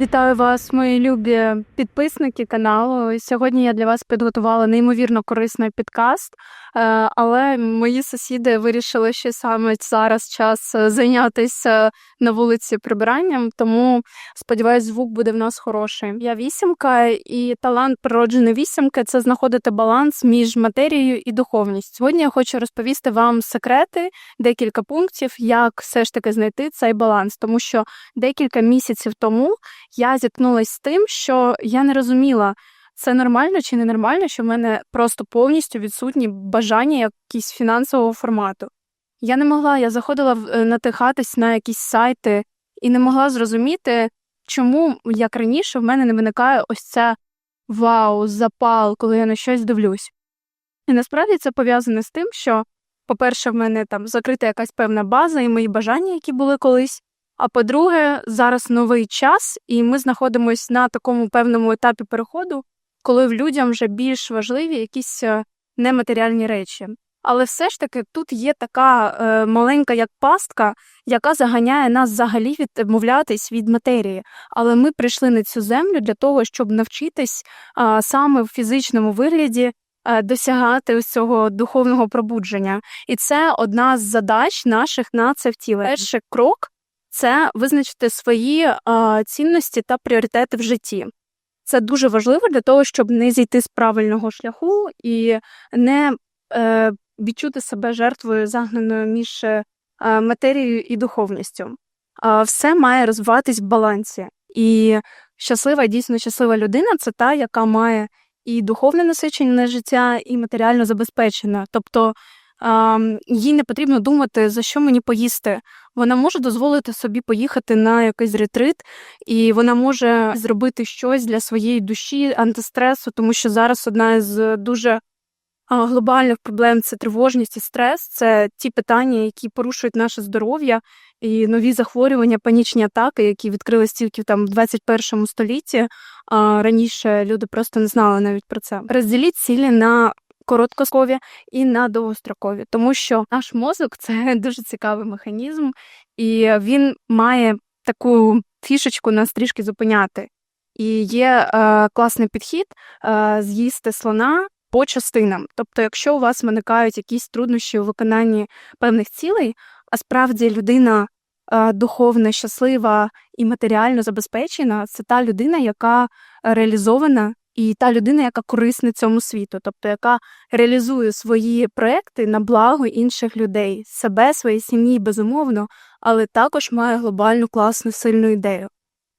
Вітаю вас, мої любі підписники каналу. Сьогодні я для вас підготувала неймовірно корисний підкаст, е, але мої сусіди вирішили, що саме зараз час е, зайнятися на вулиці прибиранням, тому сподіваюсь, звук буде в нас хороший. Я вісімка, і талант природженої вісімки це знаходити баланс між матерією і духовністю. Сьогодні я хочу розповісти вам секрети, декілька пунктів, як все ж таки знайти цей баланс, тому що декілька місяців тому я зіткнулася з тим, що я не розуміла, це нормально чи не нормально, що в мене просто повністю відсутні бажання якісь фінансового формату. Я не могла, я заходила е, натихатись на якісь сайти і не могла зрозуміти, чому, як раніше, в мене не виникає ось це вау, запал, коли я на щось дивлюсь. І насправді це пов'язане з тим, що, по-перше, в мене там закрита якась певна база і мої бажання, які були колись. А по-друге, зараз новий час, і ми знаходимося на такому певному етапі переходу, коли людям вже більш важливі якісь е, нематеріальні речі. Але все ж таки тут є така е, маленька як пастка, яка заганяє нас взагалі відмовлятись від матерії. Але ми прийшли на цю землю для того, щоб навчитись а, саме в фізичному вигляді е, досягати ось цього духовного пробудження. І це одна з задач наших на це втілення. Перший крок це визначити свої цінності та пріоритети в житті. Це дуже важливо для того, щоб не зійти з правильного шляху і не е, відчути себе жертвою загнаною між е, матерією і духовністю. Все має розвиватись в балансі. І щаслива, дійсно щаслива людина це та, яка має і духовне насичення життя, і матеріально забезпечена. Тобто їй не потрібно думати, за що мені поїсти. Вона може дозволити собі поїхати на якийсь ретрит, і вона може зробити щось для своєї душі, антистресу, тому що зараз одна з дуже глобальних проблем це тривожність і стрес. Це ті питання, які порушують наше здоров'я, і нові захворювання, панічні атаки, які відкрились тільки там в 21 столітті. А раніше люди просто не знали навіть про це. Розділіть цілі на короткострокові і на довгострокові, тому що наш мозок це дуже цікавий механізм, і він має таку фішечку нас трішки зупиняти. І є е, класний підхід е, з'їсти слона по частинам. Тобто, якщо у вас виникають якісь труднощі у виконанні певних цілей, а справді людина е, духовно щаслива і матеріально забезпечена, це та людина, яка реалізована, і та людина, яка корисна цьому світу, тобто яка реалізує свої проекти на благо інших людей, себе, своєї сім'ї, безумовно, але також має глобальну класну сильну ідею.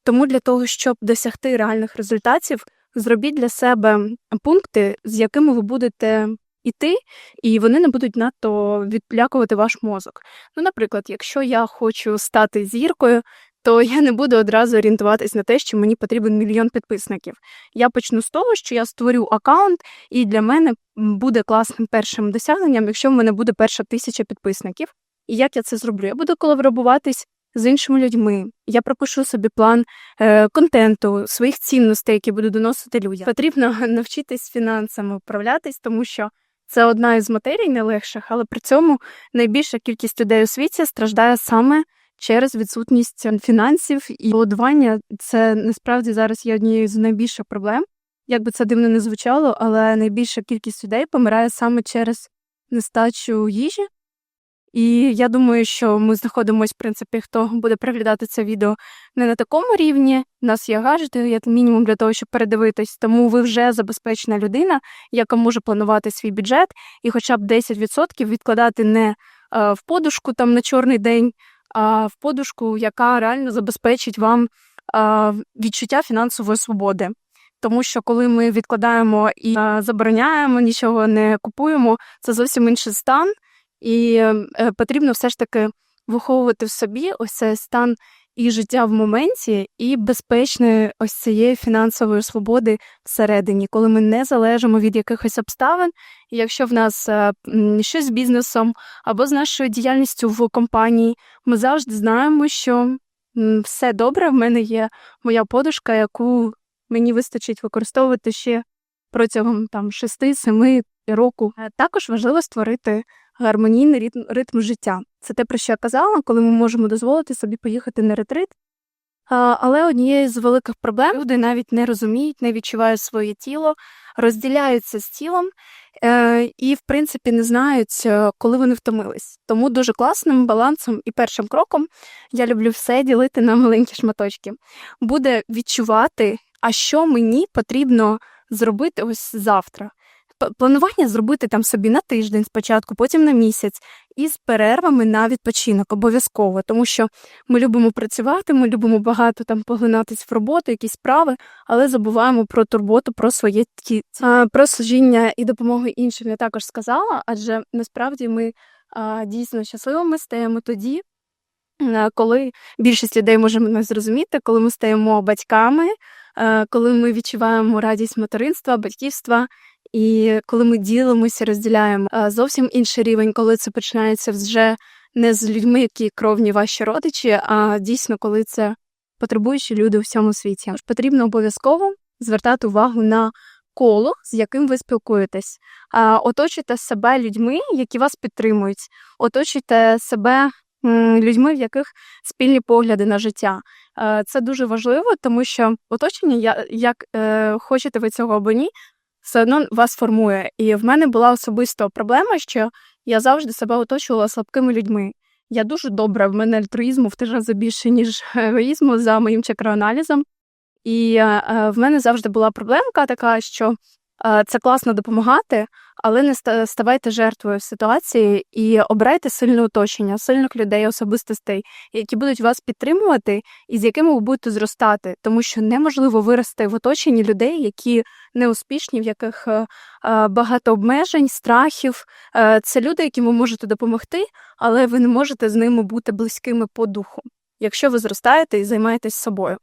Тому для того, щоб досягти реальних результатів, зробіть для себе пункти, з якими ви будете іти, і вони не будуть надто відлякувати ваш мозок. Ну, наприклад, якщо я хочу стати зіркою, то я не буду одразу орієнтуватись на те, що мені потрібен мільйон підписників. Я почну з того, що я створю аккаунт, і для мене буде класним першим досягненням, якщо в мене буде перша тисяча підписників. І як я це зроблю? Я буду колаборуватись з іншими людьми. Я пропишу собі план е, контенту, своїх цінностей, які буду доносити людям. Потрібно навчитись фінансами управлятись, тому що це одна із матерій найлегших, але при цьому найбільша кількість людей у світі страждає саме через відсутність фінансів і голодування. Це насправді зараз є однією з найбільших проблем. Як би це дивно не звучало, але найбільша кількість людей помирає саме через нестачу їжі. І я думаю, що ми знаходимося, в принципі, хто буде переглядати це відео не на такому рівні. У нас є гаджети, як мінімум, для того, щоб передивитись. Тому ви вже забезпечена людина, яка може планувати свій бюджет і хоча б 10% відкладати не е, в подушку там на чорний день, в подушку, яка реально забезпечить вам відчуття фінансової свободи. Тому що коли ми відкладаємо і забороняємо, нічого не купуємо, це зовсім інший стан. І е, потрібно все ж таки виховувати в собі ось цей стан і життя в моменті, і безпечної ось цієї фінансової свободи всередині, коли ми не залежимо від якихось обставин. І якщо в нас е, щось з бізнесом або з нашою діяльністю в компанії, ми завжди знаємо, що все добре, в мене є моя подушка, яку мені вистачить використовувати ще протягом там 6-7 року. Е, Також важливо створити гармонійний ритм, ритм життя. Це те, про що я казала, коли ми можемо дозволити собі поїхати на ретрит, Але однією з великих проблем люди навіть не розуміють, не відчувають своє тіло, розділяються з тілом е, і, в принципі, не знають, е, коли вони втомились. Тому дуже класним балансом і першим кроком я люблю все ділити на маленькі шматочки. Буде відчувати, а що мені потрібно зробити ось завтра. Планування зробити там собі на тиждень спочатку, потім на місяць, і з перервами на відпочинок обов'язково, тому що ми любимо працювати, ми любимо багато там поглинатись в роботу, якісь справи, але забуваємо про турботу, про своє ті про служіння і допомогу іншим. Я також сказала, адже насправді ми дійсно щасливими стаємо тоді. Коли більшість людей може мене зрозуміти, коли ми стаємо батьками, коли ми відчуваємо радість материнства, батьківства, і коли ми ділимося, розділяємо Е, зовсім інший рівень, коли це починається вже не з людьми, які кровні ваші родичі, а дійсно, коли це потребуючі люди у всьому світі. Тож Потрібно обов'язково звертати увагу на коло, з яким ви спілкуєтесь. Оточуйте себе людьми, які вас підтримують, оточуйте себе людьми, в яких спільні погляди на життя. Е, Це дуже важливо, тому що оточення, як е, хочете ви цього або ні, все одно вас формує. І в мене була особисто проблема, що я завжди себе оточувала слабкими людьми. Я дуже добра, в мене альтруїзму в три рази більше, ніж егоїзму за моїм чакроаналізом. І е, е, в мене завжди була проблемка така, що це класно допомагати, але не ставайте жертвою ситуації і обирайте сильне оточення, сильних людей, особистостей, які будуть вас підтримувати і з якими ви будете зростати, тому що неможливо вирости в оточенні людей, які неуспішні, в яких е, е, багато обмежень, страхів. Е, Це люди, яким ви можете допомогти, але ви не можете з ними бути близькими по духу, якщо ви зростаєте і займаєтесь собою.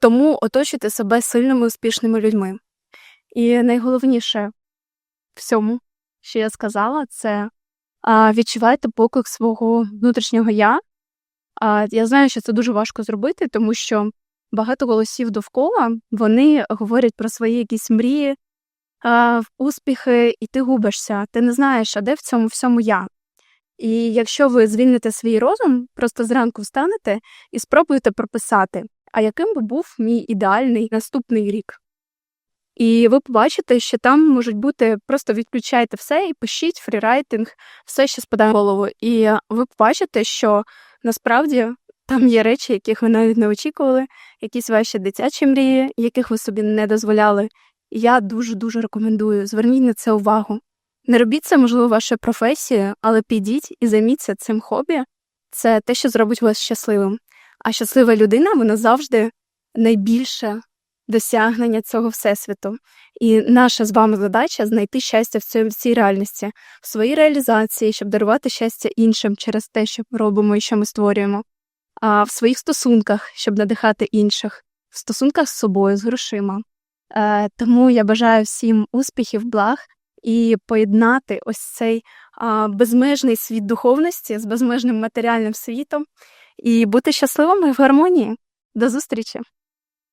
Тому оточуйте себе сильними, успішними людьми. І найголовніше в цьому, що я сказала, це відчувайте поклик свого внутрішнього я. Я знаю, що це дуже важко зробити, тому що багато голосів довкола вони говорять про свої якісь мрії, успіхи, і ти губишся. Ти не знаєш, а де в цьому всьому я. І якщо ви звільните свій розум, просто зранку встанете і спробуєте прописати, а яким би був мій ідеальний наступний рік. І ви побачите, що там можуть бути, просто відключайте все і пишіть фрірайтинг, все, що спадає в голову. І ви побачите, що насправді там є речі, яких ви навіть не очікували, якісь ваші дитячі мрії, яких ви собі не дозволяли. Я дуже-дуже рекомендую, зверніть на це увагу. Не робіть це, можливо, вашою професією, але підіть і займіться цим хобі. Це те, що зробить вас щасливим. А щаслива людина, вона завжди найбільше досягнення цього всесвіту. І наша з вами задача знайти щастя в цій, реальності, в своїй реалізації, щоб дарувати щастя іншим через те, що ми робимо і що ми створюємо, а в своїх стосунках, щоб надихати інших, в стосунках з собою, з грошима. Е, тому я бажаю всім успіхів, благ і поєднати ось цей безмежний світ духовності з безмежним матеріальним світом і бути щасливими в гармонії. До зустрічі!